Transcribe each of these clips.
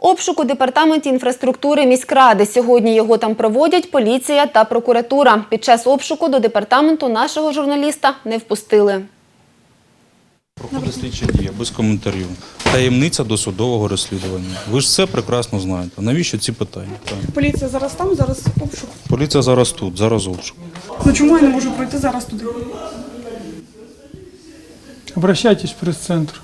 Обшук у департаменті інфраструктури міськради. Сьогодні його там проводять поліція та прокуратура. Під час обшуку до департаменту нашого журналіста не впустили. Проходить слідча дія без коментарів. Таємниця досудового розслідування. Ви ж все прекрасно знаєте. Навіщо ці питання? Так. Поліція зараз там, зараз обшук. Поліція зараз тут, зараз обшук. Ну чому я не можу пройти зараз туди? Обращайтесь в пресс-центр.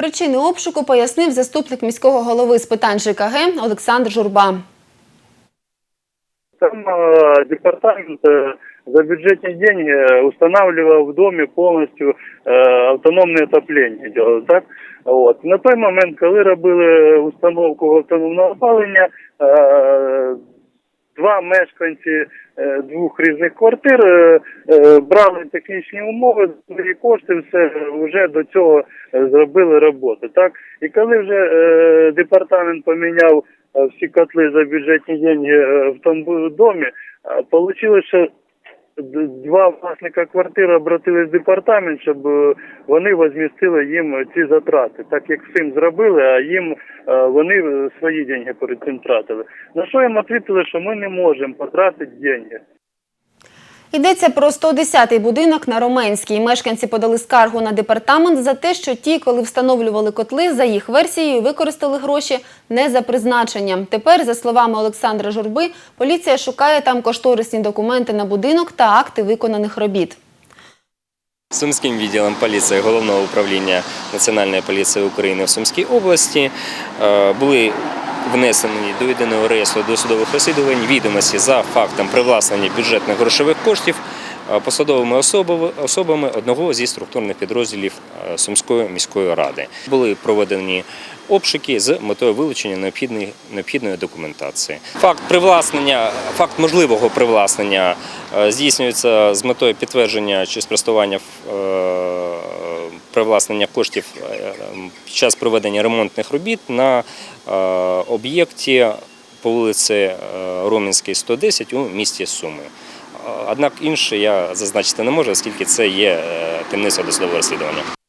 Причини обшуку пояснив заступник міського голови з питань ЖКГ Олександр Журба. Там э, департамент э, за бюджетные деньги э, устанавливал в доме полностью э, автономне отоплення. Делал, так? От. На той момент, коли робили установку автономного опалення, е, два мешканці е, двох різних квартир е, е, брали технічні умови, і кошти, все вже до цього зробили роботу. Так? І коли вже департамент поміняв всі котли за бюджетні деньги в тому домі, вийшло, що два власника квартири обратились в департамент, щоб е, вони возмістили їм ці затрати, так як всім зробили, а їм е, вони е, свої деньги перед цим тратили. На що їм відповіли, що ми не можемо потратити деньги. Йдеться про 110-й будинок на Роменській. Мешканці подали скаргу на департамент за те, що ті, коли встановлювали котли, за їх версією використали гроші не за призначенням. Тепер, за словами Олександра Журби, поліція шукає там кошторисні документи на будинок та акти виконаних робіт. Сумським відділом поліції головного управління Національної поліції України в Сумській області е, були внесені до єдиного реєстру досудових розслідувань відомості за фактом привласнення бюджетних грошових коштів е, посадовими особами, одного зі структурних підрозділів е, Сумської міської ради. Були проведені обшуки з метою вилучення необхідної, необхідної документації. Факт привласнення, факт можливого привласнення е, здійснюється з метою підтвердження чи спростування привласнення коштів е, під час проведення ремонтних робіт на е, об'єкті по вулиці е, Ромінській, 110 у місті Суми. Однак інше я зазначити не можу, оскільки це є таємниця досудового розслідування.